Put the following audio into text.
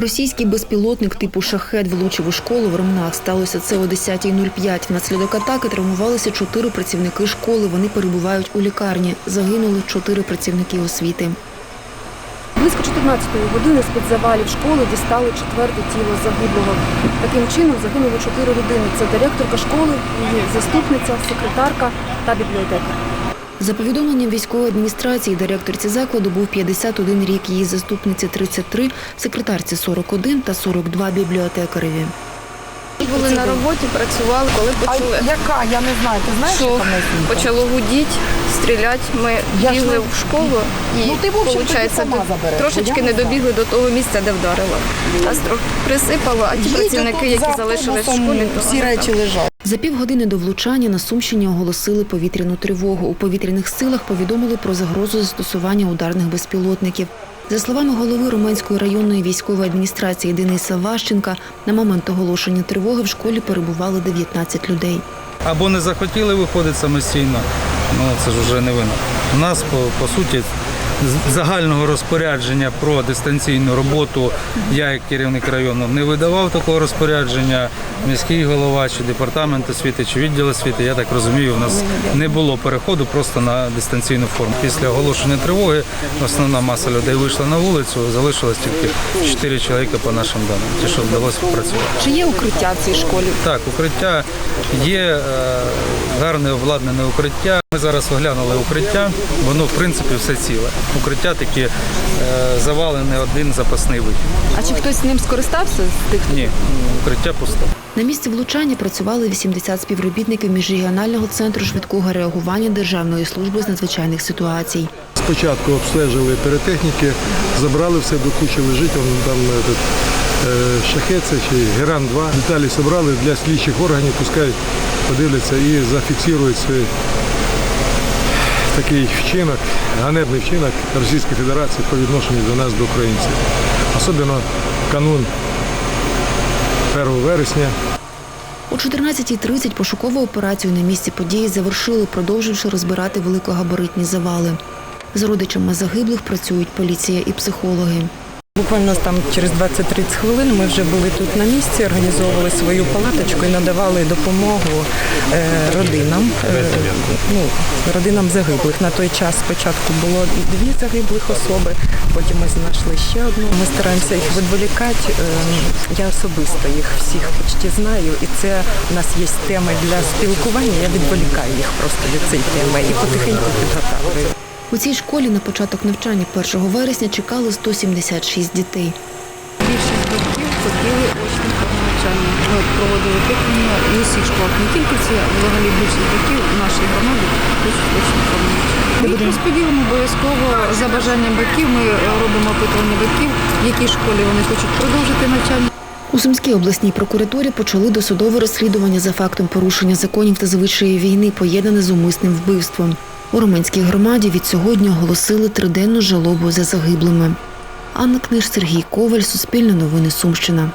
Російський безпілотник типу шахет влучив у школу в Ромнах. Сталося це о 10.05. Внаслідок атаки травмувалися чотири працівники школи. Вони перебувають у лікарні. Загинули чотири працівники освіти. Близько 14-ї години з-під завалів школи дістали четверте тіло загиблого. Таким чином загинули чотири людини. Це директорка школи, її заступниця, секретарка та бібліотекар. За повідомленням військової адміністрації, директорці закладу був 51 рік, її заступниці 33, секретарці 41 та 42 бібліотекареві. Були на роботі, працювали, коли А яка? Я не знаю. Ти знаєш, що почало гудіти, стріляти. Ми Я бігли в школу і Ну, ти, в общем, виходить, трошечки не добігли до того місця, де вдарило. Нас трохи присипало, а ті працівники, які залишились в школі, то всі речі лежать. За півгодини до влучання на Сумщині оголосили повітряну тривогу. У повітряних силах повідомили про загрозу застосування ударних безпілотників. За словами голови Романської районної військової адміністрації Дениса Ващенка, на момент оголошення тривоги в школі перебували 19 людей. або не захотіли виходити самостійно, ну це ж вже не вина. У нас по, по суті загального розпорядження про дистанційну роботу я як керівник району не видавав такого розпорядження. Міський голова чи департамент освіти, чи відділ освіти, я так розумію, у нас не було переходу просто на дистанційну форму. Після оголошення тривоги основна маса людей вийшла на вулицю, залишилось тільки 4 чоловіка по нашим даним, ті, що вдалося працювати. Чи є укриття в цій школі? Так, укриття є е, гарне обладнане укриття. Ми зараз оглянули укриття, воно в принципі все ціле. Укриття такі е, завалене один запасний вихід. А чи хтось ним скористався з тих? Ні, укриття пусте. На місці влучання працювали 80 співробітників міжрегіонального центру швидкого реагування Державної служби з надзвичайних ситуацій. Спочатку обстежили піротехніки, забрали все до кучі лежить, он там этот, е, шахет чи Геран-2. Деталі зібрали для слідчих органів, пускай подивляться і зафіксують свій такий вчинок, ганебний вчинок Російської Федерації по відношенню до нас, до українців. Особливо канун 1 вересня О 14.30 пошукову операцію на місці події завершили, продовживши розбирати великогабаритні завали. З родичами загиблих працюють поліція і психологи. Буквально там через 20-30 хвилин ми вже були тут на місці, організовували свою палаточку і надавали допомогу е, родинам, е, ну, родинам загиблих. На той час спочатку було дві загиблих особи, потім ми знайшли ще одну. Ми стараємося їх відволікати. Е, Я особисто їх всіх почти знаю, і це у нас є теми для спілкування. Я відволікаю їх просто від цієї теми і потихеньку підготовлюю. У цій школі на початок навчання 1 вересня чекали 176 дітей. Більшість батьків хотіли очне навчання. Ми проводили опитування і у всіх школах, не тільки ці, а взагалі більшість батьків в нашій громаді хочуть очну навчання. Ми розподілимо обов'язково за бажанням батьків. Ми робимо опитування батьків, в якій школі вони хочуть продовжити навчання. У Сумській обласній прокуратурі почали досудове розслідування за фактом порушення законів та звичаї війни, поєднане з умисним вбивством. У румунській громаді від сьогодні оголосили триденну жалобу за загиблими. Анна Книж, Сергій Коваль, Суспільне новини Сумщина.